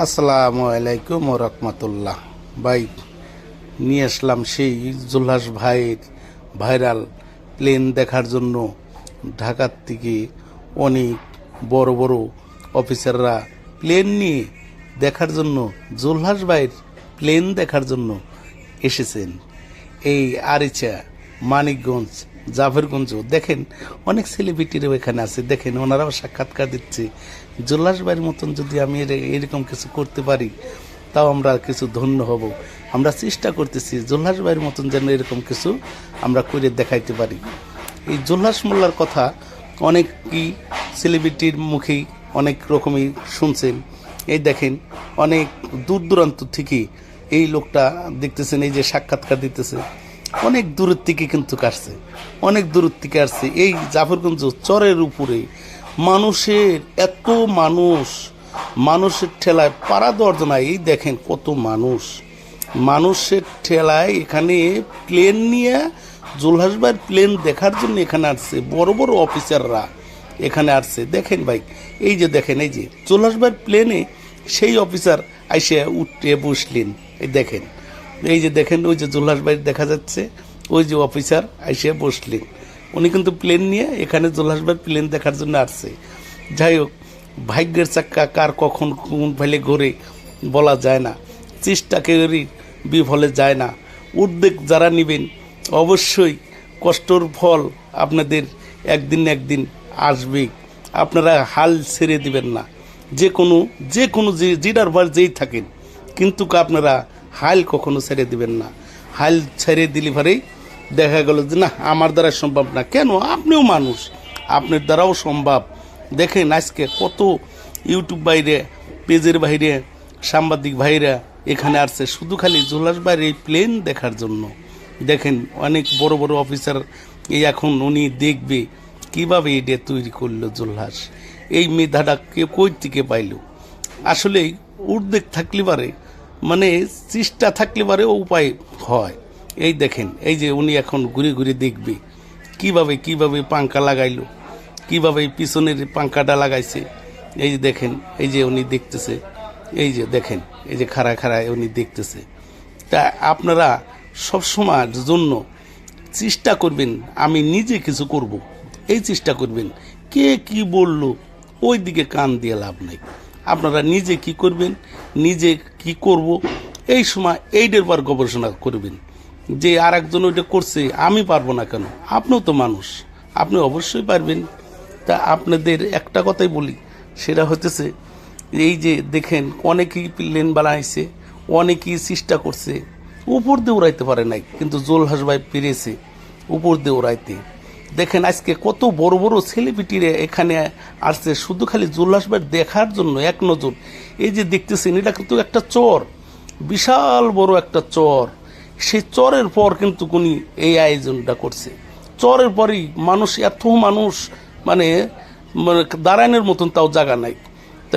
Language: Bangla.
আসসালামু আলাইকুম রহমতুল্লাহ। ভাই, নিয়ে আসলাম সেই জুল্লাস ভাইয়ের ভাইরাল প্লেন দেখার জন্য ঢাকার থেকে অনেক বড় বড় অফিসাররা প্লেন নিয়ে দেখার জন্য জুল্লাস ভাইয়ের প্লেন দেখার জন্য এসেছেন। এই আরিচা, মানিকগঞ্জ জাফরগঞ্জ দেখেন, অনেক সেলিব্রিটিরাও এখানে আছে। দেখেন, ওনারাও সাক্ষাৎকার দিচ্ছে। জুল্লাস ভাইয়ের মতন যদি আমি এরকম কিছু করতে পারি, তাও আমরা কিছু ধন্য হব। আমরা চেষ্টা করতেছি জুল্লাস ভাইয়ের মতন যেন এরকম কিছু আমরা করে দেখাইতে পারি। এই জুল্লাস মোল্লার কথা অনেকই সেলিব্রিটির মুখেই অনেক রকমই শুনছেন। এই দেখেন, অনেক দূর দূরান্ত থেকে এই লোকটা দেখতেছেন, এই যে সাক্ষাৎকার দিতেছে। অনেক দূরের থেকে কিন্তু কাটছে। অনেক দূরের থেকে আসছে। এই জাফরগঞ্জ চরের উপরে মানুষের, এত মানুষ মানুষের ঠেলায় পাড়া দর্জনায় এই দেখেন কত মানুষ। মানুষের ঠেলায় এখানে প্লেন নিয়ে জুলহাসবার প্লেন দেখার জন্য এখানে আসছে। বড় বড় অফিসাররা এখানে আসছে। দেখেন ভাই, এই যে দেখেন, এই যে জুলহাসবার প্লেনে সেই অফিসার আইসে উঠে বসলেন। এই দেখেন এই যে দেখেন, ওই যে জুলহাস ভাই দেখা যাচ্ছে, ওই যে অফিসার আইসে বসলেন উনি কিন্তু প্লেন নিয়ে এখানে জুলহাস প্লেন দেখার জন্য আসছে। যাই হোক, ভাগ্যের চাক্কা কার কখন কোন ফেলে ঘোরে বলা যায় না। চেষ্টা কেউরই বিফলে যায় না। উদ্বেগ যারা নেবেন, অবশ্যই কষ্টর ফল আপনাদের একদিন একদিন আসবেই। আপনারা হাল ছেড়ে দিবেন না। যে কোনো যে কোনো যে জিডার বার যেই থাকেন, কিন্তু আপনারা হাল কখনো ছেড়ে দিবেন না। হাল ছেড়ে দিলে পরেই দেখা গেল যে, না, আমার দ্বারা সম্ভব না। কেন? আপনিও মানুষ। আপনার দ্বারাও সম্ভব। দেখেন আজকে কত ইউটিউব বাইরে, পেজের বাইরে, সাংবাদিক ভাইরা এখানে আসছে, শুধু খালি জুলাস বাইরে এই প্লেন দেখার জন্য। দেখেন অনেক বড় বড় অফিসার এই এখন উনি দেখবে কীভাবে এটা তৈরি করল জুলহাস। এই মেধাটা কে কই থেকে পাইল? আসলে উদ্বেগ থাকলে পারে মানে চেষ্টা থাকলে পারে উপায় হয়। এই দেখেন, এই যে উনি এখন ঘুরে ঘুরে দেখবে, কীভাবে কীভাবে পাঙ্খা লাগাইলো, কীভাবে পিছনের পাঙ্খাটা লাগাইছে। এই যে দেখেন, এই যে উনি দেখতেছে, এই যে দেখেন, এই যে খাড়া খাড়ায় উনি দেখতেছে। তা আপনারা সব সময়ের জন্য চেষ্টা করবেন, আমি নিজে কিছু করব। এই চেষ্টা করবেন, কে কি বলল ওই দিকে কান দিয়ে লাভ নাই। আপনারা নিজে কি করবেন, নিজে কি করব, এই সময় এইটার পর গবেষণা করবেন যে আর একজন ওইটা করছে, আমি পারব না কেন? আপনিও তো মানুষ, আপনি অবশ্যই পারবেন। তা আপনাদের একটা কথাই বলি, সেটা হতেছে এই যে দেখেন, অনেকেই প্লেন বানাইছে অনেকেই চেষ্টা করছে, উপর দিয়ে উড়াইতে পারে নাই, কিন্তু জোল জোলহাস ভাই পেরেছে, উপর দিয়ে উড়াইতে। দেখেন আজকে কত বড় বড় সেলিব্রিটিরা এখানে আসছে। শুধু খালি জুল্লাস ভাই দেখার জন্য এক নজর। এই যে দেখতেছেন, এটা কিন্তু একটা চর। বিশাল বড় একটা চর। সেই চরের পর কিন্তু উনি এই আয়োজনটা করছে। চরের পরই মানুষ, এত মানুষ মানে মানে দাঁড়ানোর মতন তাও জায়গা নাই।